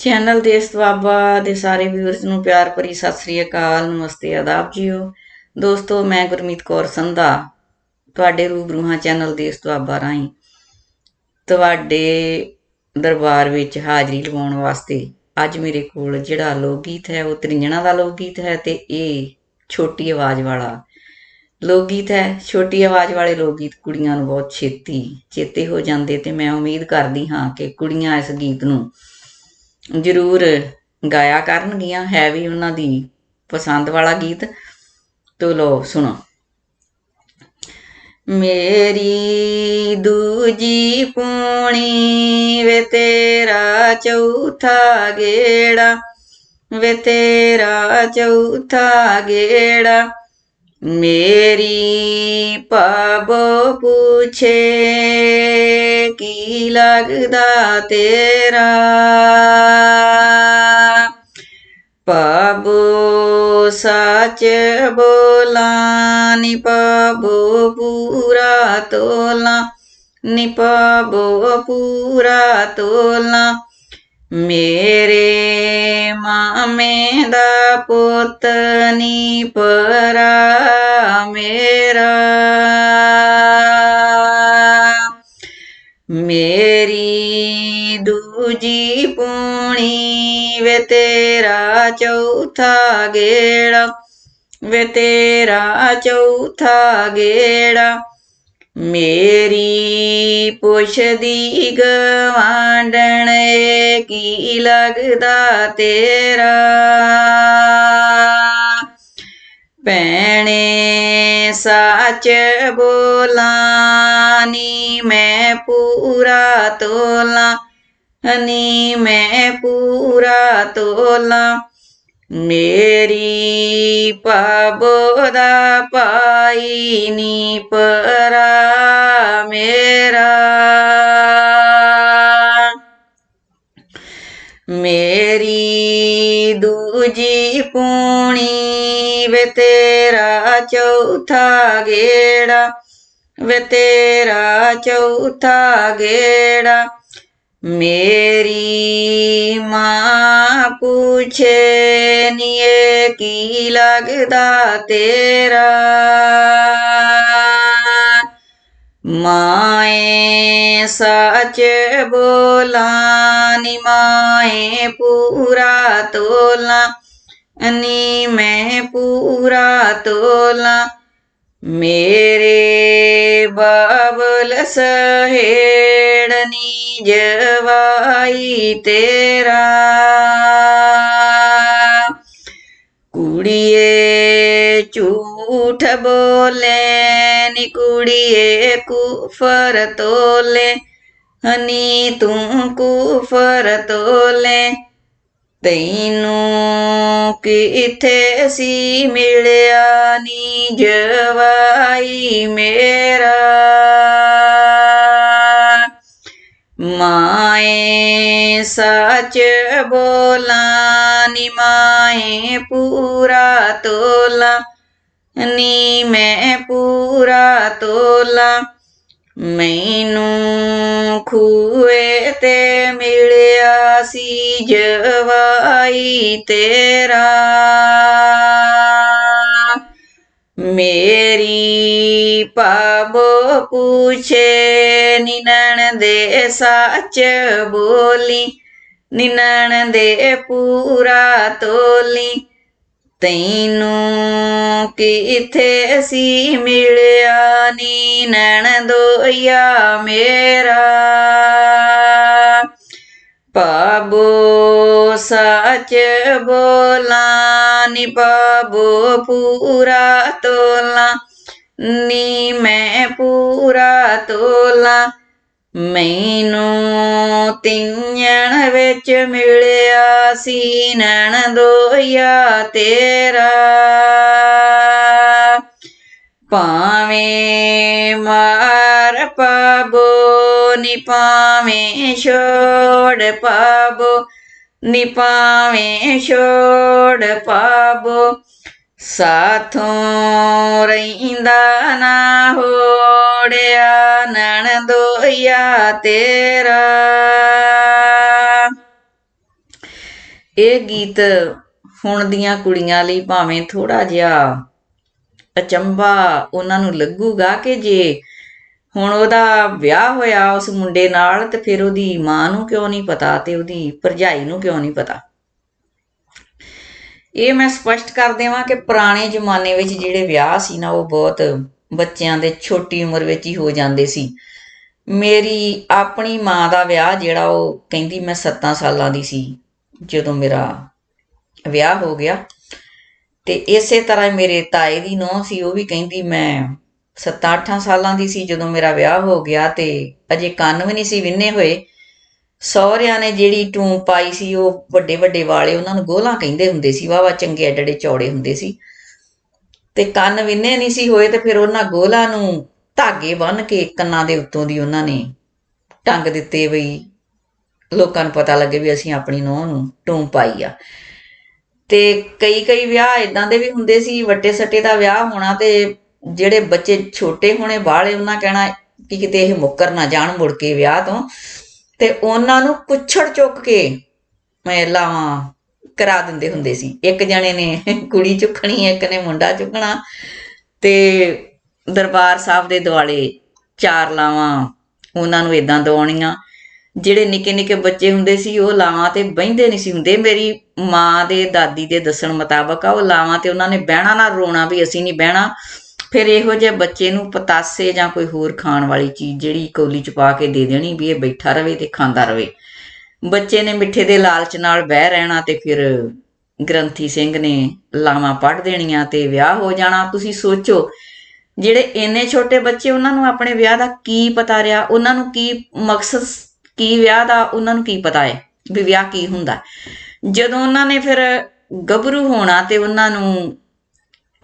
Channel ਦੇ ਦੁਆਬਾ ਦੇ ਸਾਰੇ ਵਿਊਅਰਸ ਨੂੰ ਪਿਆਰ ਭਰੀ ਸਤਿ ਸ੍ਰੀ ਅਕਾਲ, ਨਮਸਤੇ, ਆਦਾਬ ਜੀਓ। ਦੋਸਤੋ, ਮੈਂ ਗੁਰਮੀਤ ਕੌਰ ਸੰਧਾ, ਤੁਹਾਡੇ ਰੂਬਰੂਹਾਂ ਚੈਨਲ ਦੇ ਦੁਆਬਾ ਰਾਹੀਂ ਤੁਹਾਡੇ ਦਰਬਾਰ ਵਿੱਚ ਹਾਜ਼ਰੀ ਲਵਾਉਣ ਵਾਸਤੇ ਅੱਜ ਮੇਰੇ ਕੋਲ ਜਿਹੜਾ ਲੋਕ ਗੀਤ ਹੈ, ਉਹ ਤ੍ਰਿੰਜਣਾ ਦਾ ਲੋਕ ਗੀਤ ਹੈ ਤੇ ਇਹ ਛੋਟੀ ਆਵਾਜ਼ ਵਾਲਾ ਲੋਕ ਗੀਤ ਹੈ। ਛੋਟੀ ਆਵਾਜ਼ ਵਾਲੇ ਲੋਕ ਗੀਤ ਕੁੜੀਆਂ ਨੂੰ ਬਹੁਤ ਛੇਤੀ ਚੇਤੇ ਹੋ ਜਾਂਦੇ ਤੇ ਮੈਂ ਉਮੀਦ ਕਰਦੀ ਹਾਂ ਕਿ ਕੁੜੀਆਂ ਇਸ ਗੀਤ ਨੂੰ ਜ਼ਰੂਰ ਗਾਇਆ ਕਰਨਗੀਆਂ, ਹੈ ਵੀ ਉਹਨਾਂ ਦੀ ਪਸੰਦ ਵਾਲਾ ਗੀਤ। ਤੋ ਲੋ, ਸੁਣੋ। ਮੇਰੀ ਦੂਜੀ ਪੂਣੀ ਵੇ ਤੇਰਾ ਚੌਥਾ ਗੇੜਾ, ਵੇ ਤੇਰਾ ਚੌਥਾ ਗੇੜਾ। ਮੇਰੀ ਪਾਬੋ ਪੁੱਛੇ ਕੀ ਲੱਗਦਾ ਤੇਰਾ? ਪਾਬੋ ਸੱਚ ਬੋਲਾਂ, ਨੀ ਪਾਬੋ ਪੂਰਾ ਤੋਲਾ, ਨੀ ਪਾਬੋ ਪੂਰਾ ਤੋਲਾ। ਮੇਰੇ ਮਾਮੇ ਦਾ ਪੁੱਤ ਨੀ ਪਰਾ ਮੇਰਾ। ਜੀ ਪੂਣੀ ਵੇ ਤੇਰਾ ਚੌਥਾ ਗੇੜਾ, ਵੇ ਤੇਰਾ ਚੌਥਾ ਗੇੜਾ। ਮੇਰੀ ਪੁੱਛਦੀ ਗਵਾਂਡਣ, ਏ ਕੀ ਲੱਗਦਾ ਤੇਰਾ? ਭੈਣੇ, ਸੱਚ ਬੋਲਾਂ ਨੀ ਮੈਂ ਪੂਰਾ ਤੋਲਾ। ਨੀ ਮੈਂ ਪੂਰਾ ਤੋਲਾ, ਮੇਰੀ ਪਾਬੋ ਦਾ ਪਾਈ ਨੀ ਪਰਾ ਮੇਰਾ। ਮੇਰੀ ਦੂਜੀ ਪੂਣੀ ਵੇ ਤੇਰਾ ਚੌਥਾ ਗੇੜਾ, ਵੇ ਤੇਰਾ ਚੌਥਾ ਗੇੜਾ ਮੇਰੀ ਮਾਂ ਪੁੱਛੇ ਨੀ ਇਹ ਕੀ ਲੱਗਦਾ ਤੇਰਾ? ਮਾਏ ਸੱਚ ਬੋਲਾਂ ਨੀ, ਮਾਏ ਪੂਰਾ ਤੋਲਾ ਨੀ, ਮੈਂ ਪੂਰਾ ਤੋਲਾ ਮੇਰੇ ਬਾਬਲ ਸਹੇੜਨੀ ਜਵਾਈ ਤੇਰਾ। ਕੁੜੀਏ ਝੂਠ ਬੋਲੇ ਨੀ, ਕੁੜੀਏ ਕੁਫਰ ਤੋਲੇ। ਹਨੀ ਤੂੰ ਕੁਫਰ ਤੋਲੇ। ਤੈਨੂੰ ਕਿਥੇ ਸੀ ਮਿਲਿਆ ਨੀ ਜਵਾਈ ਮੇਰਾ। ਮਾਏ ਸੱਚ ਬੋਲਾਂ ਨੀ, ਮਾਏ ਪੂਰਾ ਤੋਲਾ ਨੀ, ਮੈਂ ਪੂਰਾ ਤੋਲਾ ਮੈਨੂੰ ਖੂਏ ਤੇ ਮਿਲਿਆ ਸੀ ਜਵਾਈ ਤੇਰਾ। ਮੇਰੀ ਪਾਬੋ ਪੁੱਛੇ, ਨਿਨਣ ਦੇ ਸੱਚ ਬੋਲੀ, ਨਿਨਣ ਦੇ ਪੂਰਾ ਤੋਲੀ। ਤੈਨੂੰ ਕਿਥੇ ਅਸੀਂ ਮਿਲਿਆ ਨੀ ਨਣ ਦੋਇਆ ਮੇਰਾ। ਪਾਬੋ ਸੱਚ ਬੋਲਾਂ ਨੀ ਪਾਬੋ ਪੂਰਾ ਤੋਲਾ, ਨੀ ਮੈਂ ਪੂਰਾ ਤੋਲਾ। ਮੈਨੂੰ ਤਿੰਨਣ ਵਿੱਚ ਮਿਲਿਆ ਸੀ, ਨਣ ਦੋਇਆ ਤੇਰਾ। ਪਾਵੇਂ ਮਾਰ ਪਾਬੋ ਨੀ ਪਾਵੇਂ ਛੋੜ ਪਾਬੋ ਨੀ ਪਾਵੇਂ ਛੋੜ ਪਾਬੋ ਸਾਥੋਂ ਰਹਿੰਦਾ ਨਾ ਹੋੜਿਆ ਨਣ ਦੋਇਆ ਤੇਰਾ। ਇਹ ਗੀਤ ਹੁਣ ਦੀਆਂ ਕੁੜੀਆਂ ਲਈ ਭਾਵੇਂ ਥੋੜਾ ਜਿਹਾ ਅਚੰਭਾ ਉਹਨਾਂ ਨੂੰ ਲੱਗੂਗਾ ਕਿ ਜੇ ਹੁਣ ਉਹਦਾ ਵਿਆਹ ਹੋਇਆ ਉਸ ਮੁੰਡੇ ਨਾਲ ਤੇ ਫਿਰ ਉਹਦੀ ਮਾਂ ਨੂੰ ਕਿਉਂ ਨਹੀਂ ਪਤਾ ਤੇ ਉਹਦੀ ਭਰਜਾਈ ਨੂੰ ਕਿਉਂ ਨਹੀਂ ਪਤਾ। ਇਹ ਮੈਂ ਸਪਸ਼ਟ ਕਰ ਦੇਵਾਂ ਕਿ ਪੁਰਾਣੇ ਜ਼ਮਾਨੇ ਵਿੱਚ ਜਿਹੜੇ ਵਿਆਹ ਸੀ ਨਾ, ਉਹ ਬਹੁਤ ਬੱਚਿਆਂ ਦੇ ਛੋਟੀ ਉਮਰ ਵਿੱਚ ਹੀ ਹੋ ਜਾਂਦੇ ਸੀ। ਮੇਰੀ ਆਪਣੀ ਮਾਂ ਦਾ ਵਿਆਹ ਜਿਹੜਾ, ਉਹ ਕਹਿੰਦੀ ਮੈਂ 7 ਸਾਲਾਂ ਦੀ ਸੀ, ਜਦੋਂ ਮੇਰਾ ਵਿਆਹ ਹੋ ਗਿਆ। ਤੇ ਇਸੇ ਤਰ੍ਹਾਂ ਮੇਰੇ ਤਾਏ ਦੀ ਨੂੰਹ ਸੀ, ਉਹ ਵੀ ਕਹਿੰਦੀ ਮੈਂ 7-8 ਸਾਲਾਂ ਦੀ ਸੀ ਜਦੋਂ ਮੇਰਾ ਵਿਆਹ ਹੋ ਗਿਆ ਤੇ ਅਜੇ ਕੰਨ ਵੀ ਨਹੀਂ ਸੀ ਵਿੰਨੇ ਹੋਏ। ਸਹੁਰਿਆਂ ਨੇ ਜਿਹੜੀ ਟੂੰ ਪਾਈ ਸੀ, ਉਹ ਵੱਡੇ ਵੱਡੇ ਵਾਲੇ ਉਹਨਾਂ ਨੂੰ ਗੋਲਾਂ ਕਹਿੰਦੇ ਹੁੰਦੇ ਸੀ ਵਾਵਾ ਚੰਗੇ ਐਡੇ ਚੌੜੇ ਹੁੰਦੇ ਸੀ। ਤੇ ਕੰਨ ਵਿੰਨੇ ਨਹੀਂ ਸੀ ਹੋਏ ਤੇ ਫਿਰ ਉਹਨਾਂ ਗੋਲਾਂ ਨੂੰ ਧਾਗੇ ਬੰਨ ਕੇ ਕੰਨਾਂ ਦੇ ਉੱਤੋਂ ਦੀ ਉਹਨਾਂ ਨੇ ਟੰਗ ਦਿੱਤੇ ਬਈ, ਲੋਕਾਂ ਨੂੰ ਪਤਾ ਲੱਗੇ ਵੀ ਅਸੀਂ ਆਪਣੀ ਨੂੰਹ ਨੂੰ ਟੂੰ ਪਾਈ ਆ। ਤੇ ਕਈ ਕਈ ਵਿਆਹ ਇਦਾਂ ਦੇ ਵੀ ਹੁੰਦੇ ਸੀ ਵੱਟੇ ਸੱਟੇ ਦਾ ਵਿਆਹ ਹੋਣਾ ਤੇ ਜਿਹੜੇ ਬੱਚੇ ਛੋਟੇ ਹੋਣੇ, ਬਾਹਲੇ ਉਹਨਾਂ ਕਹਿਣਾ ਕਿ ਕਿਤੇ ਇਹ ਮੁੱਕਰ ਨਾ ਜਾਣ ਮੁੜ ਕੇ ਵਿਆਹ ਤੋਂ। ਤੇ ਉਹਨਾਂ ਨੂੰ ਕੁੱਛੜ ਚੁੱਕ ਕੇ ਮੈਂ ਲਾਵਾਂ ਕਰਾ ਦਿੰਦੇ ਹੁੰਦੇ ਸੀ। ਇੱਕ ਜਣੇ ਨੇ ਕੁੜੀ ਚੁੱਕਣੀ, ਇੱਕ ਨੇ ਮੁੰਡਾ ਚੁੱਕਣਾ ਤੇ ਦਰਬਾਰ ਸਾਹਿਬ ਦੇ ਦੁਆਲੇ ਚਾਰ ਲਾਵਾਂ ਉਹਨਾਂ ਨੂੰ ਇਦਾਂ ਦਵਾਉਣੀਆਂ। ਜਿਹੜੇ ਨਿੱਕੇ ਨਿੱਕੇ ਬੱਚੇ ਹੁੰਦੇ ਸੀ ਉਹ ਲਾਵਾਂ ਤੇ ਬਹਿੰਦੇ ਨਹੀਂ ਸੀ ਹੁੰਦੇ। ਮੇਰੀ ਮਾਂ ਦੇ ਦਾਦੀ ਦੇ ਦੱਸਣ ਮੁਤਾਬਕ ਆ, ਉਹ ਲਾਵਾਂ ਤੇ ਉਹਨਾਂ ਨੇ ਬਹਿਣਾ ਨਾ, ਰੋਣਾ ਵੀ ਅਸੀਂ ਨਹੀਂ ਬਹਿਣਾ। ਫਿਰ ਇਹੋ ਜਿਹੇ ਬੱਚੇ ਨੂੰ ਪਤਾਸੇ ਜਾਂ ਕੋਈ ਹੋਰ ਖਾਣ ਵਾਲੀ ਚੀਜ਼ ਜਿਹੜੀ ਕੌਲੀ ਚ ਪਾ ਕੇ ਦੇ ਦੇਣੀ ਵੀ ਇਹ ਬੈਠਾ ਰਵੇ ਤੇ ਖਾਂਦਾ ਰਵੇ। ਬੱਚੇ ਨੇ ਮਿੱਠੇ ਦੇ ਲਾਲਚ ਨਾਲ ਬਹਿ ਰਹਿਣਾ ਤੇ ਫਿਰ ਗ੍ਰੰਥੀ ਸਿੰਘ ਨੇ ਲਾਵਾਂ ਪੜ ਦੇਣੀਆਂ ਤੇ ਵਿਆਹ ਹੋ ਜਾਣਾ। ਤੁਸੀਂ ਸੋਚੋ, ਜਿਹੜੇ ਇੰਨੇ ਛੋਟੇ ਬੱਚੇ ਉਹਨਾਂ ਨੂੰ ਆਪਣੇ ਵਿਆਹ ਦਾ ਕੀ ਪਤਾ ਰਿਹਾ? ਉਹਨਾਂ ਨੂੰ ਕੀ ਮਕਸਦ ਕੀ ਵਿਆਹ ਦਾ, ਉਹਨਾਂ ਨੂੰ ਕੀ ਪਤਾ ਹੈ ਵੀ ਵਿਆਹ ਕੀ ਹੁੰਦਾ? ਜਦੋਂ ਉਹਨਾਂ ਨੇ ਫਿਰ ਗੱਭਰੂ ਹੋਣਾ ਤੇ ਉਹਨਾਂ ਨੂੰ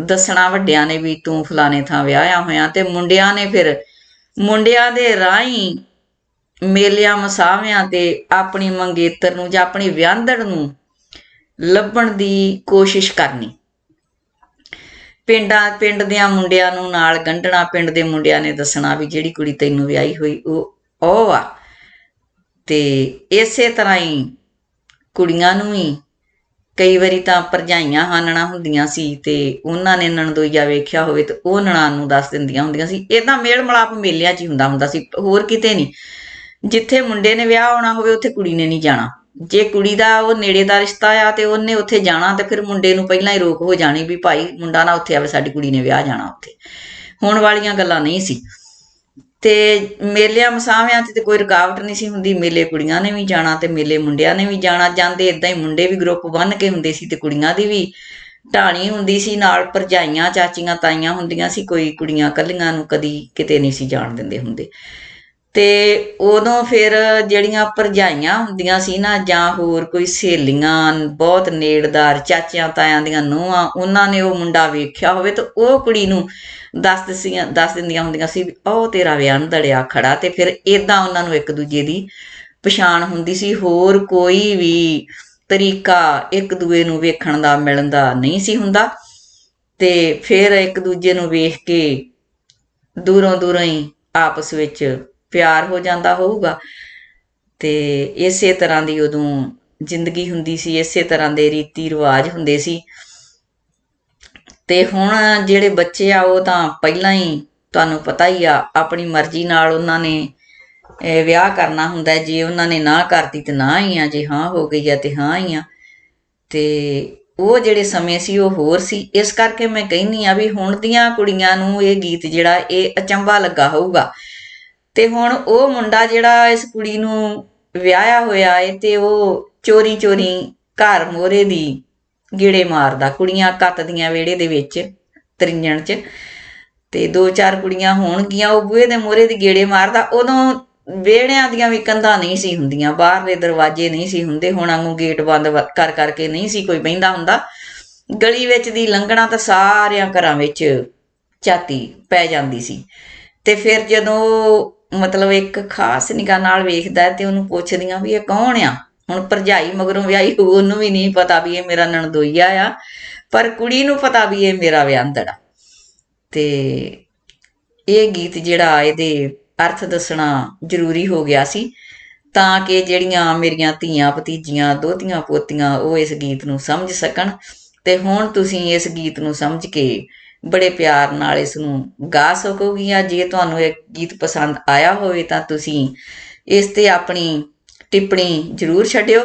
ਦੱਸਣਾ ਵੱਡਿਆਂ ਨੇ ਵੀ ਤੂੰ ਫਲਾਣੇ ਥਾਂ ਵਿਆਹਿਆ ਹੋਇਆ ਤੇ ਮੁੰਡਿਆਂ ਨੇ ਫਿਰ ਮੁੰਡਿਆਂ ਦੇ ਰਾਹੀਂ ਮੇਲਿਆਂ, ਮਸਾਵਿਆਂ ਤੇ ਆਪਣੀ ਮੰਗੇਤਰ ਨੂੰ ਜਾਂ ਆਪਣੀ ਵਿਆਹੰਦੜ ਨੂੰ ਲੱਭਣ ਦੀ ਕੋਸ਼ਿਸ਼ ਕਰਨੀ। ਪਿੰਡਾਂ, ਪਿੰਡ ਦਿਆਂ ਮੁੰਡਿਆਂ ਨੂੰ ਨਾਲ ਗੰਢਣਾ, ਪਿੰਡ ਦੇ ਮੁੰਡਿਆਂ ਨੇ ਦੱਸਣਾ ਵੀ ਜਿਹੜੀ ਕੁੜੀ ਤੈਨੂੰ ਵਿਆਹੀ ਹੋਈ, ਉਹ ਉਹ ਆ। ਤੇ ਇਸੇ ਤਰ੍ਹਾਂ ਹੀ ਕੁੜੀਆਂ ਨੂੰ ਵੀ ਕਈ ਵਾਰੀ ਤਾਂ ਪਰਜਾਈਆਂ ਹਾਨਣਾ ਹੁੰਦੀਆਂ ਸੀ ਤੇ ਉਹਨਾਂ ਨੇ ਨਣਦੋਈਆ ਵੇਖਿਆ ਹੋਵੇ ਤੇ ਉਹ ਨਣਾਨ ਨੂੰ ਦੱਸ ਦਿੰਦੀਆਂ ਹੁੰਦੀਆਂ ਸੀ। ਇਹ ਤਾਂ ਮੇਲ ਮਲਾਪ ਮੇਲਿਆਂ 'ਚ ਹੀ ਹੁੰਦਾ ਹੁੰਦਾ ਸੀ, ਹੋਰ ਕਿਤੇ ਨਹੀਂ। ਜਿੱਥੇ ਮੁੰਡੇ ਨੇ ਵਿਆਹ ਹੋਣਾ ਹੋਵੇ, ਉੱਥੇ ਕੁੜੀ ਨੇ ਨਹੀਂ ਜਾਣਾ। ਜੇ ਕੁੜੀ ਦਾ ਉਹ ਨੇੜੇ ਦਾ ਰਿਸ਼ਤਾ ਆ ਤੇ ਉਹਨੇ ਉੱਥੇ ਜਾਣਾ ਤੇ ਫਿਰ ਮੁੰਡੇ ਨੂੰ ਪਹਿਲਾਂ ਹੀ ਰੋਕ ਹੋ ਜਾਣੀ ਵੀ ਭਾਈ ਮੁੰਡਾ ਨਾ ਉੱਥੇ ਆਵੇ, ਸਾਡੀ ਕੁੜੀ ਨੇ ਵਿਆਹ ਜਾਣਾ ਉੱਥੇ। ਹੋਣ ਵਾਲੀਆਂ ਗੱਲਾਂ ਨਹੀਂ ਸੀ। ਤੇ ਮੇਲਿਆਂ ਮਸਾਵਿਆਂ 'ਚ ਤੇ ਕੋਈ ਰੁਕਾਵਟ ਨਹੀਂ ਸੀ ਹੁੰਦੀ, ਮੇਲੇ ਕੁੜੀਆਂ ਨੇ ਵੀ ਜਾਣਾ ਤੇ ਮੇਲੇ ਮੁੰਡਿਆਂ ਨੇ ਵੀ ਜਾਣਾ, ਜਾਂਦੇ ਇਦਾਂ ਹੀ ਮੁੰਡੇ ਵੀ ਗਰੁੱਪ ਬੰਨ ਕੇ ਹੁੰਦੇ ਸੀ ਤੇ ਕੁੜੀਆਂ ਦੀ ਵੀ ਢਾਣੀ ਹੁੰਦੀ ਸੀ, ਨਾਲ ਭਰਜਾਈਆਂ, ਚਾਚੀਆਂ, ਤਾਈਆਂ ਹੁੰਦੀਆਂ ਸੀ, ਕੋਈ ਕੁੜੀਆਂ ਕੱਲੀਆਂ ਨੂੰ ਕਦੀ ਕਿਤੇ ਨਹੀਂ ਸੀ ਜਾਣ ਦਿੰਦੇ ਹੁੰਦੇ। ਤੇ ਉਦੋਂ ਫਿਰ ਜਿਹੜੀਆਂ ਭਰਜਾਈਆਂ ਹੁੰਦੀਆਂ ਸੀ ਨਾ ਜਾਂ ਹੋਰ ਕੋਈ ਸਹੇਲੀਆਂ, ਬਹੁਤ ਨੇੜਦਾਰ ਚਾਚਿਆਂ, ਤਾਇਆਂ ਦੀਆਂ ਨੂੰਹਾਂ, ਉਹਨਾਂ ਨੇ ਉਹ ਮੁੰਡਾ ਵੇਖਿਆ ਹੋਵੇ ਤਾਂ ਉਹ ਕੁੜੀ ਨੂੰ ਦੱਸ ਦਸੀਆਂ, ਦੱਸ ਦਿੰਦੀਆਂ ਹੁੰਦੀਆਂ ਸੀ ਉਹ ਤੇਰਾ ਵਿਆਹ ਦੜਿਆ ਖੜਾ ਤੇ ਫਿਰ ਇਦਾਂ ਉਹਨਾਂ ਨੂੰ ਇੱਕ ਦੂਜੇ ਦੀ ਪਛਾਣ ਹੁੰਦੀ ਸੀ। ਹੋਰ ਕੋਈ ਵੀ ਤਰੀਕਾ ਇੱਕ ਦੂਏ ਨੂੰ ਵੇਖਣ ਦਾ, ਮਿਲਣ ਦਾ ਨਹੀਂ ਸੀ ਹੁੰਦਾ ਤੇ ਫਿਰ ਇੱਕ ਦੂਜੇ ਨੂੰ ਵੇਖ ਕੇ ਦੂਰੋਂ ਦੂਰੋਂ ਹੀ ਆਪਸ ਵਿੱਚ ਪਿਆਰ ਹੋ ਜਾਂਦਾ ਹੋਊਗਾ। ਤੇ ਇਸੇ ਤਰ੍ਹਾਂ ਦੀ ਉਦੋਂ ਜ਼ਿੰਦਗੀ ਹੁੰਦੀ ਸੀ, ਇਸੇ ਤਰ੍ਹਾਂ ਦੇ ਰੀਤੀ ਰਿਵਾਜ ਹੁੰਦੇ ਸੀ। ਤੇ ਹੁਣ ਜਿਹੜੇ ਬੱਚੇ ਆ, ਉਹ ਤਾਂ ਪਹਿਲਾਂ ਹੀ ਤੁਹਾਨੂੰ ਪਤਾ ਹੀ ਆ, ਆਪਣੀ ਮਰਜ਼ੀ ਨਾਲ ਉਹਨਾਂ ਨੇ ਵਿਆਹ ਕਰਨਾ ਹੁੰਦਾ ਜੇ ਉਹਨਾਂ ਨੇ ਨਾ ਕਰਤੀ ਤੇ ਨਾ ਹੀ ਆ, ਜੇ ਹਾਂ ਹੋ ਗਈ ਆ ਤੇ ਹਾਂ ਹੀ ਆ। ਤੇ ਉਹ ਜਿਹੜੇ ਸਮੇਂ ਸੀ, ਉਹ ਹੋਰ ਸੀ। ਇਸ ਕਰਕੇ ਮੈਂ ਕਹਿੰਨੀ ਆ ਵੀ ਹੁਣ ਦੀਆਂ ਕੁੜੀਆਂ ਨੂੰ ਇਹ ਗੀਤ ਜਿਹੜਾ, ਇਹ ਅਚੰਭਾ ਲੱਗਾ ਹੋਊਗਾ। ਤੇ ਹੁਣ ਉਹ ਮੁੰਡਾ ਜਿਹੜਾ ਇਸ ਕੁੜੀ ਨੂੰ ਵਿਆਹਿਆ ਹੋਇਆ ਏ ਤੇ ਉਹ ਚੋਰੀ ਚੋਰੀ ਘਰ ਮੋਰੇ ਦੀ ਗੇੜੇ ਮਾਰਦਾ, ਕੁੜੀਆਂ ਕੱਤਦੀਆਂ ਵਿਹੜੇ ਦੇ ਵਿੱਚ, ਤਰਿੰਜਣ 'ਚ। ਤੇ ਦੋ ਚਾਰ ਕੁੜੀਆਂ ਹੋਣਗੀਆਂ, ਉਹ ਬੂਹੇ ਦੇ ਮੋਰੇ ਦੀ ਗੇੜੇ ਮਾਰਦਾ। ਉਦੋਂ ਵਿਹੜਿਆਂ ਦੀਆਂ ਵੀ ਕੰਧਾਂ ਨਹੀਂ ਸੀ ਹੁੰਦੀਆਂ ਬਾਹਰਲੇ ਦਰਵਾਜ਼ੇ ਨਹੀਂ ਸੀ ਹੁੰਦੇ, ਹੁਣ ਵਾਂਗੂ ਗੇਟ ਬੰਦ ਵ- ਕਰ ਕਰਕੇ ਨਹੀਂ ਸੀ ਕੋਈ ਬਹਿੰਦਾ ਹੁੰਦਾ। ਗਲੀ ਵਿੱਚ ਦੀ ਲੰਘਣਾ ਤਾਂ ਸਾਰਿਆਂ ਘਰਾਂ ਵਿੱਚ ਝਾਤੀ ਪੈ ਜਾਂਦੀ ਸੀ। ਤੇ ਫਿਰ ਜਦੋਂ ਮਤਲਬ ਇੱਕ ਖਾਸ ਨਿਗਾਹ ਨਾਲ ਵੇਖਦਾ ਤੇ ਉਹਨੂੰ ਪੁੱਛਦੀਆਂ ਵੀ ਇਹ ਕੌਣ ਆ? ਹੁਣ ਭਰਜਾਈ ਮਗਰੋਂ ਵਿਆਹੀ ਉਹਨੂੰ ਵੀ ਨਹੀਂ ਪਤਾ ਵੀ ਇਹ ਮੇਰਾ ਨਣਦੋਈਆ ਆ, ਪਰ ਕੁੜੀ ਨੂੰ ਪਤਾ ਵੀ ਇਹ ਮੇਰਾ ਵਿਆਹੰਦੜਾ। ਤੇ ਇਹ ਗੀਤ ਜਿਹੜਾ ਇਹਦੇ ਅਰਥ ਦੱਸਣਾ ਜ਼ਰੂਰੀ ਹੋ ਗਿਆ ਸੀ, ਤਾਂ ਕਿ ਜਿਹੜੀਆਂ ਮੇਰੀਆਂ ਧੀਆਂ ਭਤੀਜੀਆਂ, ਦੋਤੀਆਂ ਪੋਤੀਆਂ ਉਹ ਇਸ ਗੀਤ ਨੂੰ ਸਮਝ ਸਕਣ। ਤੇ ਹੁਣ ਤੁਸੀਂ ਇਸ ਗੀਤ ਨੂੰ ਸਮਝ ਕੇ ਬੜੇ ਪਿਆਰ ਨਾਲ ਇਸ ਨੂੰ ਗਾ ਸਕੋਗੀਆਂ ਜੇ ਤੁਹਾਨੂੰ ਇਹ ਗੀਤ ਪਸੰਦ ਆਇਆ ਹੋਵੇ ਤਾਂ ਤੁਸੀਂ ਇਸ ਤੇ ਆਪਣੀ ਟਿੱਪਣੀ ਜ਼ਰੂਰ ਛੱਡਿਓ।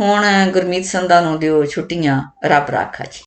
ਹੁਣ ਗੁਰਮੀਤ ਸੰਧਾ ਨੂੰ ਦਿਓ ਛੁੱਟੀਆਂ, ਰੱਬ ਰਾਖਾ ਜੀ।